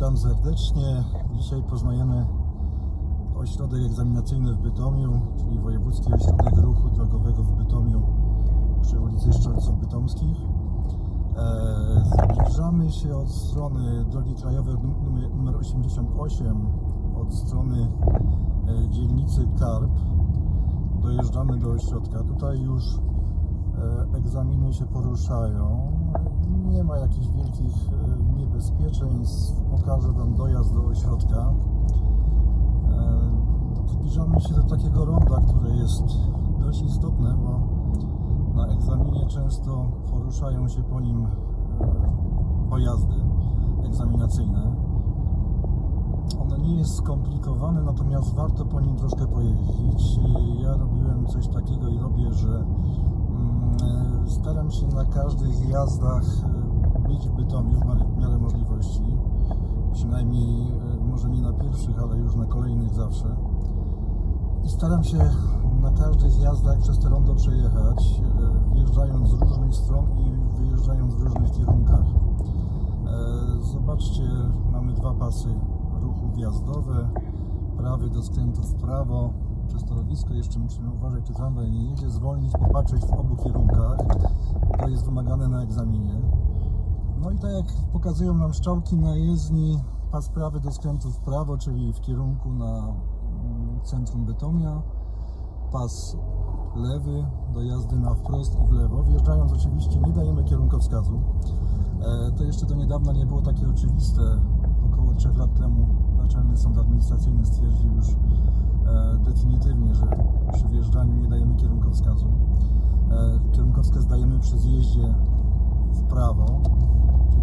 Witam serdecznie. Dzisiaj poznajemy ośrodek egzaminacyjny w Bytomiu, czyli Wojewódzki Ośrodek Ruchu Drogowego w Bytomiu przy ulicy Szczelców Bytomskich. E, Zbliżamy się od strony drogi krajowej numer 88, od strony e, dzielnicy Karp. Dojeżdżamy do ośrodka. Tutaj już e, egzaminy się poruszają. Nie ma jakichś wielkich e, niebezpieczeństw. Pokażę Wam dojazd do ośrodka. E, Zbliżamy się do takiego ronda, które jest dość istotne, bo na egzaminie często poruszają się po nim e, pojazdy egzaminacyjne. Ono nie jest skomplikowane, natomiast warto po nim troszkę pojeździć. Ja robiłem coś takiego i robię, że mm, e, staram się na każdych jazdach być w Bytomiu w miarę- możliwości. Przynajmniej e, może nie na pierwszych, ale już na kolejnych zawsze. I staram się na każdych jazdach przez te rondo przejechać, e, wjeżdżając z różnych stron i wyjeżdżając w różnych kierunkach. E, Zobaczcie, mamy dwa pasy ruchu wjazdowe, prawy do skrętu w prawo. Przez torowisko jeszcze musimy uważać, czy tramwaj nie jedzie, zwolnić, popatrzeć w obu kierunkach. To jest wymagane na egzaminie. No i tak jak pokazują nam szczałki na jezdni, pas prawy do skrętu w prawo, czyli w kierunku na mm, centrum Bytomia, pas lewy do jazdy na wprost i w lewo. Wjeżdżając oczywiście nie dajemy kierunkowskazu. E, To jeszcze do niedawna nie było takie oczywiste. Około 3 lat temu Naczelny Sąd Administracyjny stwierdził już e, definitywnie, że przy wjeżdżaniu nie dajemy kierunkowskazu. E, Kierunkowskaz dajemy przy zjeździe w prawo,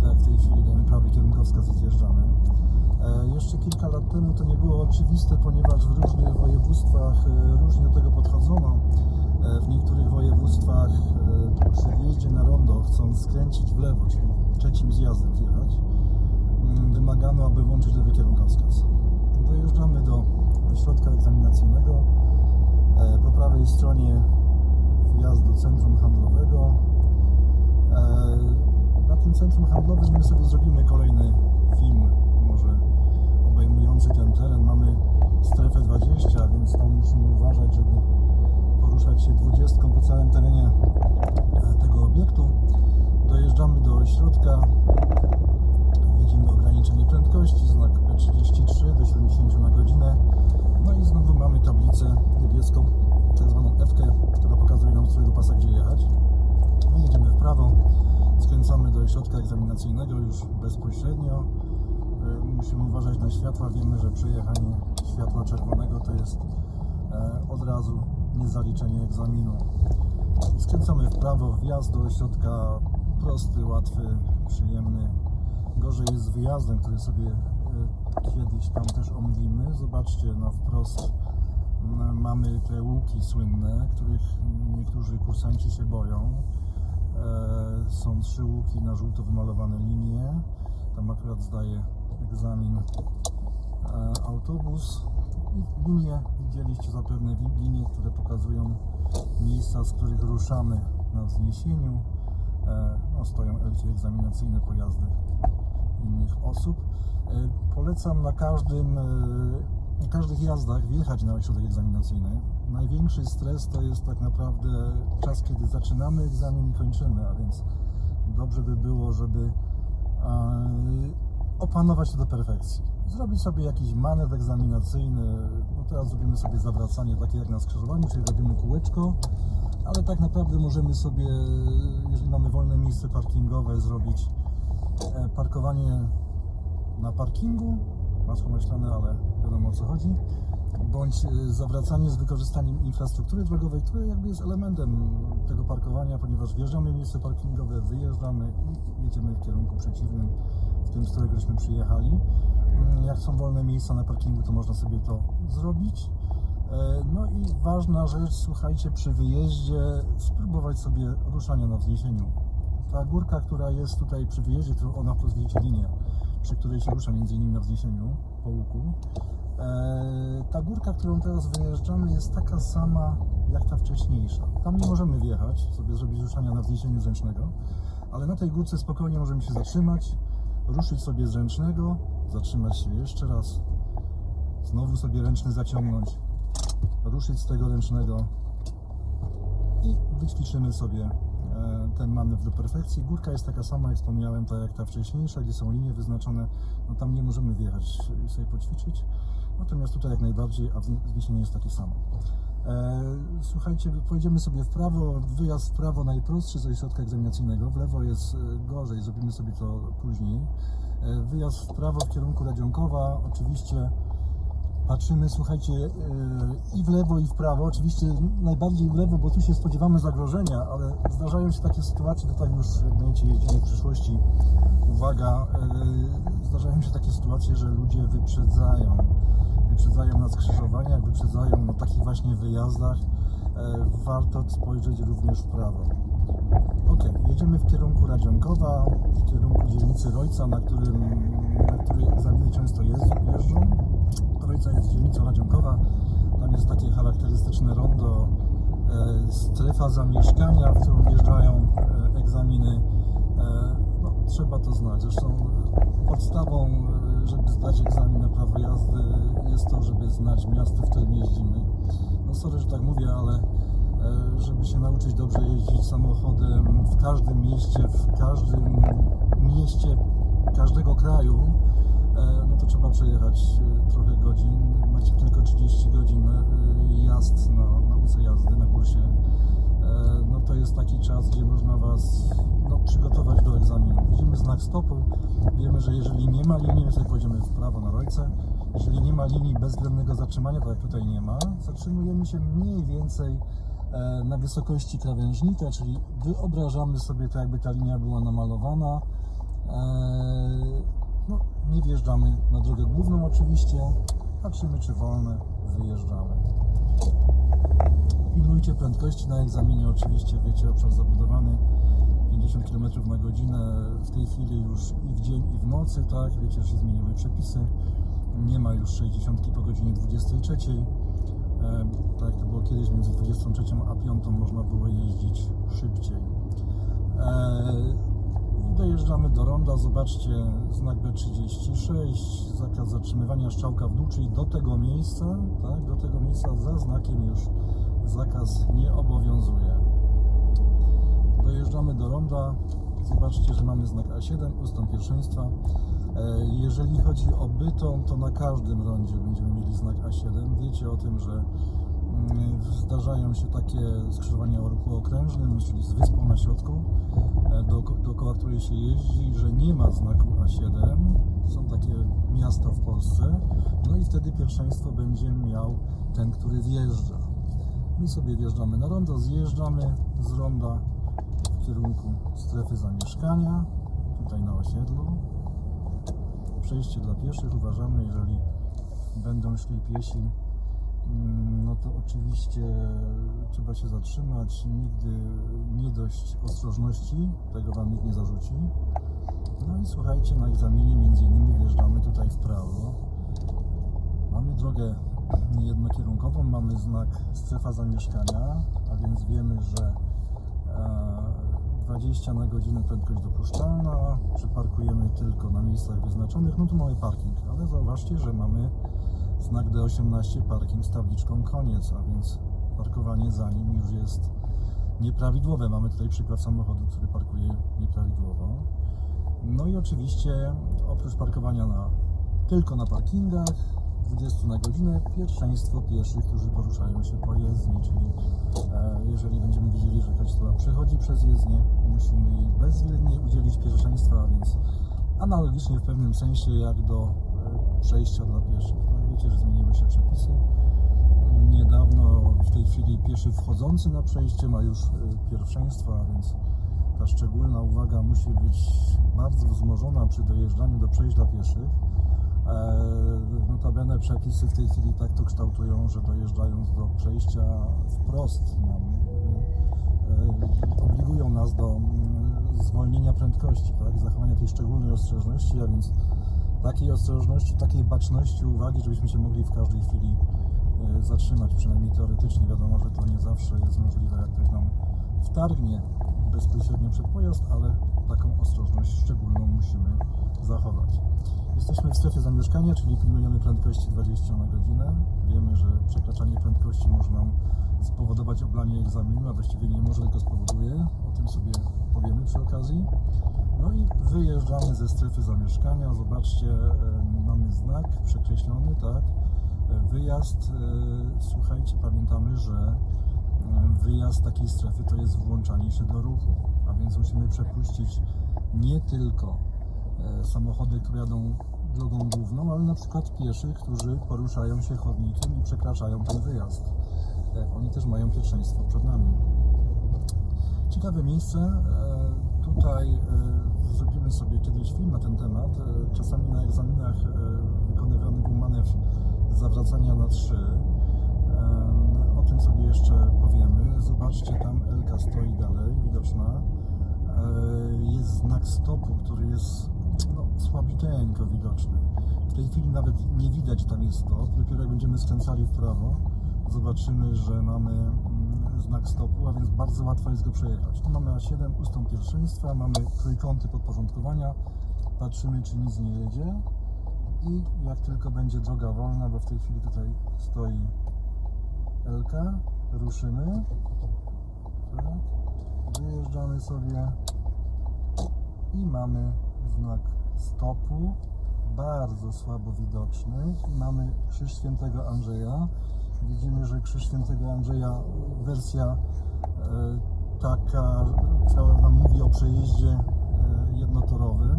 jak w tej chwili dajemy prawy kierunkowskaz i zjeżdżamy. E, Jeszcze kilka lat temu to nie było oczywiste, ponieważ w różnych województwach e, różnie do tego podchodzono. E, W niektórych województwach przy wjeździe na rondo, chcąc skręcić w lewo, czyli trzecim zjazdem zjechać, mm, wymagano, aby włączyć lewy kierunkowskaz. Dojeżdżamy do ośrodka egzaminacyjnego. Po prawej stronie wjazd do centrum handlowego. Na tym centrum handlowym my sobie zrobimy kolejny film, może obejmujący ten teren. Mamy strefę 20, więc tam musimy uważać, żeby poruszać się 20 po całym terenie e, tego obiektu. Dojeżdżamy do ośrodka. Widzimy ograniczenie prędkości, znak P33 do 70 na godzinę. No i znowu mamy tablicę niebieską, tak zwaną F, która pokazuje nam, z którego pasa gdzie jechać. My jedziemy w prawo, skręcamy do ośrodka egzaminacyjnego już bezpośrednio. E, Musimy uważać na światła. Wiemy, że przejechanie światła czerwonego to jest e, od razu niezaliczenie egzaminu. Skręcamy w prawo, wjazd do ośrodka prosty, łatwy, przyjemny. Gorzej jest z wyjazdem, który sobie e, kiedyś tam też omówimy. Zobaczcie, na wprost m, mamy te łuki słynne, których niektórzy kursanci się boją. E, Są trzy łuki na żółto wymalowane linie. Tam akurat zdaje egzamin e, autobus. Linie, widzieliście zapewne linie, które pokazują miejsca, z których ruszamy na wzniesieniu. E, No, stoją elki egzaminacyjne, pojazdy innych osób. Polecam na każdym, na każdych jazdach wjechać na ośrodek egzaminacyjny. Największy stres to jest tak naprawdę czas, kiedy zaczynamy egzamin i kończymy, a więc dobrze by było, żeby e, opanować to do perfekcji. Zrobić sobie jakiś manewr egzaminacyjny. No teraz zrobimy sobie zawracanie takie jak na skrzyżowaniu, czyli robimy kółeczko, ale tak naprawdę możemy sobie, jeżeli mamy wolne miejsce parkingowe, zrobić e, parkowanie na parkingu, masło myślane, ale wiadomo o co chodzi, bądź e, zawracanie z wykorzystaniem infrastruktury drogowej, która jakby jest elementem tego parkowania, ponieważ wjeżdżamy w miejsce parkingowe, wyjeżdżamy i jedziemy w kierunku przeciwnym, w tym, z którego żeśmy przyjechali. Mm, Jak są wolne miejsca na parkingu, to można sobie to zrobić. E, No i ważna rzecz, słuchajcie, przy wyjeździe spróbować sobie ruszania na wzniesieniu. Ta górka, która jest tutaj przy wyjeździe, którą ona plus linię, przy której się rusza między innymi na wzniesieniu po łuku. E, Ta górka, którą teraz wyjeżdżamy jest taka sama jak ta wcześniejsza. Tam nie możemy wjechać, sobie zrobić ruszania na wzniesieniu zręcznego, ale na tej górce spokojnie możemy się zatrzymać, ruszyć sobie z ręcznego zatrzymać się jeszcze raz, znowu sobie ręczny zaciągnąć, ruszyć z tego ręcznego i wyćwiczymy sobie e, ten manewr do perfekcji. Górka jest taka sama, jak wspomniałem, tak jak ta wcześniejsza, gdzie są linie wyznaczone. No tam nie możemy wjechać i sobie poćwiczyć. Natomiast tutaj jak najbardziej, a wzniesienie jest takie samo. E, Słuchajcie, pojedziemy sobie w prawo, wyjazd w prawo najprostszy z ośrodka egzaminacyjnego, w lewo jest e, gorzej, zrobimy sobie to później. E, Wyjazd w prawo w kierunku Radzionkowa, oczywiście patrzymy, słuchajcie, e, i w lewo, i w prawo. Oczywiście najbardziej w lewo, bo tu się spodziewamy zagrożenia, ale zdarzają się takie sytuacje, tutaj już będziecie jeździli w przyszłości, uwaga, e, zdarzają się takie sytuacje, że ludzie wyprzedzają, wyprzedzają na skrzyżowaniach, wyprzedzają na takich właśnie wyjazdach. E, Warto spojrzeć również w prawo. Ok, jedziemy w kierunku Radzionkowa, w kierunku dzielnicy Rojca, na, którym, na której egzaminy często jeżdż, jeżdżą. Rojca jest dzielnicą Radzionkowa, tam jest takie charakterystyczne rondo, e, strefa zamieszkania, w którą wjeżdżają e, egzaminy. No, trzeba to znać, zresztą podstawą, żeby zdać egzamin na prawo jazdy jest to, żeby znać miasto, w którym jeździmy. No sorry, że tak mówię, ale e, żeby się nauczyć dobrze jeździć samochodem w każdym mieście, w każdym mieście każdego kraju, e, no to trzeba przejechać e, trochę godzin. Macie tylko 30 godzin jazd na nauce jazdy na kursie. No to jest taki czas, gdzie można Was no, przygotować do znak stopu, wiemy, że jeżeli nie ma linii, my sobie pojedziemy w prawo na Rojce. Jeżeli nie ma linii bezwzględnego zatrzymania, tak jak tutaj nie ma, zatrzymujemy się mniej więcej e, na wysokości krawężnika, czyli wyobrażamy sobie to, jakby ta linia była namalowana. E, No, nie wjeżdżamy na drogę główną oczywiście, patrzymy czy wolne, wyjeżdżamy. Pilnujcie prędkości na egzaminie, oczywiście wiecie, obszar zabudowany 50 km na godzinę, w tej chwili już i w dzień i w nocy, tak, wiecie, że się zmieniły przepisy, nie ma już 60 po godzinie 23, e, tak to było kiedyś, między 23 a 5 można było jeździć szybciej. I dojeżdżamy do ronda, zobaczcie znak B36, zakaz zatrzymywania strzałka w dół, czyli do tego miejsca, tak, do tego miejsca za znakiem już zakaz nie obowiązuje. Dojeżdżamy do ronda, zobaczcie, że mamy znak A7, ustąp pierwszeństwa. E, Jeżeli chodzi o Bytom, to na każdym rondzie będziemy mieli znak A7. Wiecie o tym, że mm, zdarzają się takie skrzyżowania o ruchu okrężnym, czyli z wyspą na środku, e, do, dookoła której się jeździ, że nie ma znaku A7. Są takie miasta w Polsce. No i wtedy pierwszeństwo będzie miał ten, który wjeżdża. My sobie wjeżdżamy na rondo, zjeżdżamy z ronda kierunku strefy zamieszkania, tutaj na osiedlu. Przejście dla pieszych uważamy, jeżeli będą szli piesi, mm, no to oczywiście trzeba się zatrzymać. Nigdy nie dość ostrożności, tego Wam nikt nie zarzuci. No i słuchajcie, na egzaminie między innymi wjeżdżamy tutaj w prawo. Mamy drogę jednokierunkową, mamy znak strefa zamieszkania, a więc wiemy, że e, 20 na godzinę prędkość dopuszczalna, przyparkujemy tylko na miejscach wyznaczonych, no tu mamy parking, ale zauważcie, że mamy znak D18 parking z tabliczką koniec, a więc parkowanie za nim już jest nieprawidłowe. Mamy tutaj przykład samochodu, który parkuje nieprawidłowo. No i oczywiście oprócz parkowania na, tylko na parkingach 20 na godzinę pierwszeństwo pieszych, którzy poruszają się po jezdni, czyli e, jeżeli będziemy widzieli, że jakaś osoba przechodzi przez jezdnię, musimy jej bezwzględnie udzielić pierwszeństwa, więc analogicznie w pewnym sensie jak do e, przejścia dla pieszych. Tak? Wiecie, że zmieniły się przepisy. Niedawno w tej chwili pieszy wchodzący na przejście ma już e, pierwszeństwo, a więc ta szczególna uwaga musi być bardzo wzmożona przy dojeżdżaniu do przejść dla pieszych. E, Notabene przepisy w tej chwili tak to kształtują, że dojeżdżając do przejścia wprost nam, e, obligują nas do mm, zwolnienia prędkości, tak? zachowania tej szczególnej ostrożności, a więc takiej ostrożności, takiej baczności, uwagi, żebyśmy się mogli w każdej chwili e, zatrzymać, przynajmniej teoretycznie. Wiadomo, że to nie zawsze jest możliwe, jak ktoś nam wtargnie bezpośrednio przed pojazd, ale taką ostrożność szczególną musimy zachować. Jesteśmy w strefie zamieszkania, czyli pilnujemy prędkości 20 na godzinę. Wiemy, że przekraczanie prędkości może nam spowodować oblanie egzaminu, a właściwie nie może, tylko spowoduje. O tym sobie powiemy przy okazji. No i wyjeżdżamy ze strefy zamieszkania. Zobaczcie, e, mamy znak przekreślony, tak? E, Wyjazd, e, słuchajcie, pamiętamy, że wyjazd takiej strefy to jest włączanie się do ruchu, a więc musimy przepuścić nie tylko e, samochody, które jadą drogą główną, ale na przykład pieszych, którzy poruszają się chodnikiem i przekraczają ten wyjazd. E, Oni też mają pierwszeństwo przed nami. Ciekawe miejsce. E, Tutaj zrobimy sobie kiedyś film na ten temat. Czasami na egzaminach wykonywany był manewr zawracania na trzy. Jeszcze powiemy. Zobaczcie, tam Elka stoi dalej, widoczna. E, Jest znak stopu, który jest no, słabiteńko widoczny. W tej chwili nawet nie widać, tam jest stop. Dopiero jak będziemy skręcali w prawo, zobaczymy, że mamy mm, znak stopu, a więc bardzo łatwo jest go przejechać. Tu mamy A7, ustąp pierwszeństwa, mamy trójkąty podporządkowania, patrzymy, czy nic nie jedzie i jak tylko będzie droga wolna, bo w tej chwili tutaj stoi LK, ruszymy. Tak. Wyjeżdżamy sobie i mamy znak stopu, bardzo słabo widoczny. Mamy Krzyż Świętego Andrzeja. Widzimy, że Krzyż Świętego Andrzeja, wersja e, taka, która nam mówi o przejeździe e, jednotorowym.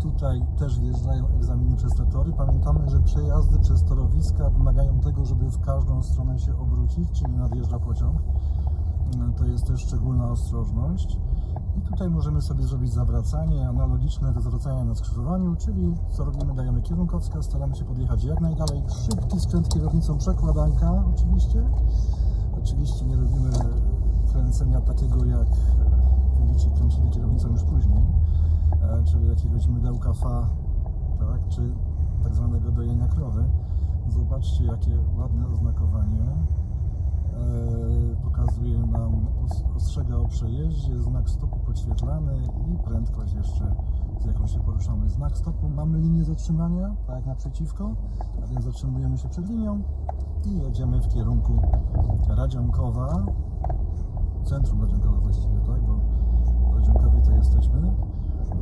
Tutaj też wjeżdżają egzaminy przez te tory. Pamiętamy, że przejazdy przez torowiska wymagają tego, żeby w każdą stronę się obrócić, czyli nadjeżdża pociąg. E, To jest też szczególna ostrożność. I tutaj możemy sobie zrobić zawracanie analogiczne do zawracania na skrzyżowaniu, czyli co robimy? Dajemy kierunkowskaz, staramy się podjechać jak najdalej. Szybki skręt kierownicą, przekładanka oczywiście. Oczywiście nie robimy kręcenia takiego jak będziecie kręcili kierownicą już później, czyli jakiegoś mydełka fa, tak, czy tak zwanego dojenia krowy. Zobaczcie jakie ładne oznakowanie. E, pokazuje nam, os- ostrzega o przejeździe, znak stopu podświetlany i prędkość jeszcze, z jaką się poruszamy. Znak stopu, mamy linię zatrzymania, tak jak naprzeciwko, a więc zatrzymujemy się przed linią i jedziemy w kierunku Radzionkowa, centrum Radzionkowa właściwie, tak, bo w Radzionkowie to jesteśmy.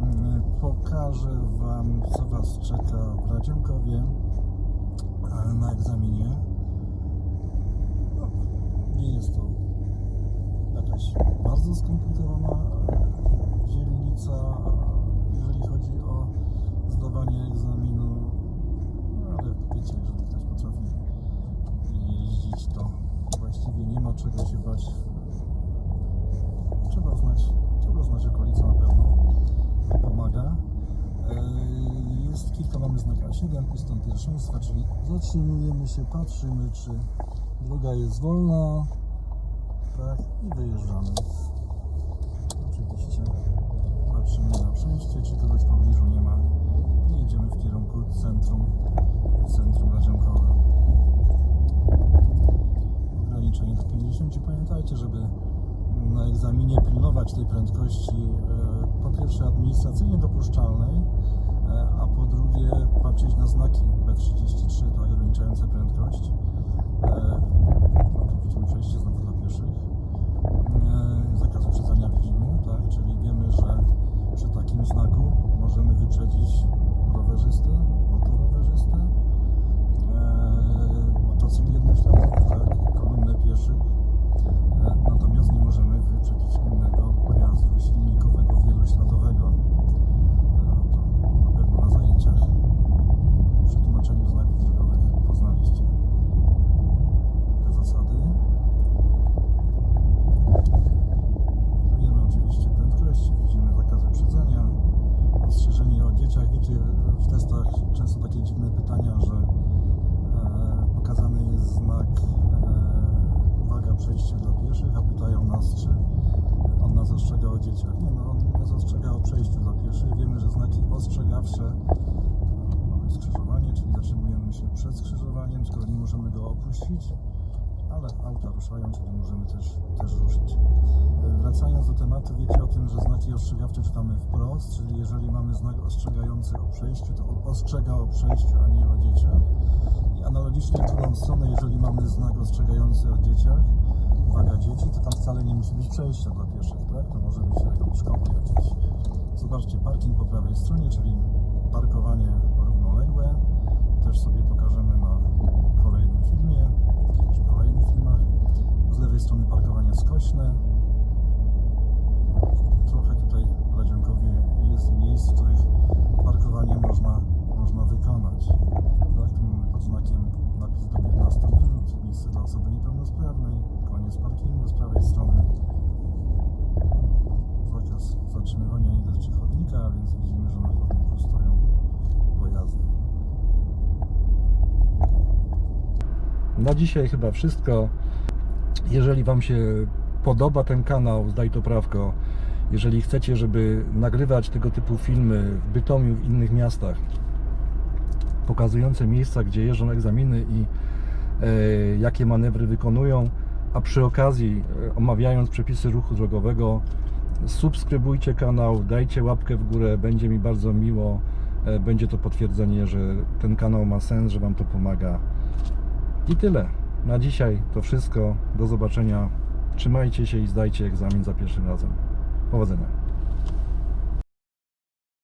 Mm, Pokażę Wam, co Was czeka w Radzionkowie e, na egzaminie. No, nie jest to jakaś bardzo skomplikowana e, dzielnica, jeżeli chodzi o zdawanie egzaminu, no, ale wiecie, jeżeli ktoś potrafi jeździć, to właściwie nie ma czego się bać. Trzeba znać, trzeba znać okolice na pewno, pomaga. E, Jest kilka, mamy znak A7, ustąp pierwszeństwa, czyli zatrzymujemy się, patrzymy, czy droga jest wolna, tak, i wyjeżdżamy. Oczywiście patrzymy na przejście, czy kogoś w pobliżu nie ma i jedziemy w kierunku centrum, centrum Radzionkowa. Ograniczenie do 50. Pamiętajcie, żeby na egzaminie pilnować tej prędkości e, po pierwsze administracyjnie dopuszczalnej, e, a po drugie patrzeć na znaki B33, tak, ograniczające prędkość. E, no, tu widzimy przejście znowu dla pieszych. E, Zakaz uprzedzania widzimy, tak, czyli wiemy, że przy takim znaku możemy wyprzedzić rowerzystę, motorowerzystę, motocykl jednośladowy, tak, kolumnę pieszych. E, Natomiast nie możemy wyprzedzić innego pojazdu silnikowego wielośladowego. E, To na pewno na zajęciach przy tłumaczeniu znaków drogowych poznaliście te zasady. Wiemy oczywiście prędkości, widzimy zakaz wyprzedzania, ostrzeżenie o dzieciach. Wiecie, w testach często takie dziwne pytania, że e, pokazany jest znak e, uwaga, przejście dla pieszych, a pytają nas, czy on nas ostrzega o dzieciach. Nie no, on nas ostrzega o przejściu dla pieszych. Wiemy, że znaki ostrzegawcze e, mamy skrzyżowanie, czyli zatrzymujemy się przed skrzyżowaniem, skoro nie możemy go opuścić, ale auta ruszają, czyli możemy też, też ruszyć. E, Wracając do tematu, wiecie o tym, że znaki ostrzegawcze czytamy wprost, czyli jeżeli mamy znak ostrzegający o przejściu, to ostrzega o przejściu, a nie o dzieciach. I analogicznie w drugą stronę, jeżeli mamy znak ostrzegający o dzieciach, uwaga dzieci, to tam wcale nie musi być przejścia dla pieszych, tak? To może być rejon szkoły jakiś. Zobaczcie, parking po prawej stronie, czyli parkowanie równoległe. Też sobie pokażemy na kolejnym filmie, filmach. Z lewej strony parkowanie skośne. Trochę tutaj w Radzionkowie jest miejsc, w których parkowanie można, można wykonać. Tak, tu mamy pod znakiem napis do 15 minut, miejsce dla osoby niepełnosprawnej, koniec parkingu z prawej strony. Zakaz zatrzymywania nie dotyczy chodnika, więc widzimy, że na chodniku stoją pojazdy. Na dzisiaj chyba wszystko. Jeżeli Wam się podoba ten kanał, zdaj to prawko. Jeżeli chcecie, żeby nagrywać tego typu filmy w Bytomiu, w innych miastach, pokazujące miejsca, gdzie jeżdżą egzaminy i e, jakie manewry wykonują, a przy okazji e, omawiając przepisy ruchu drogowego, subskrybujcie kanał, dajcie łapkę w górę, będzie mi bardzo miło. E, Będzie to potwierdzenie, że ten kanał ma sens, że Wam to pomaga. I tyle. Na dzisiaj to wszystko. Do zobaczenia. Trzymajcie się i zdajcie egzamin za pierwszym razem. Powodzenia.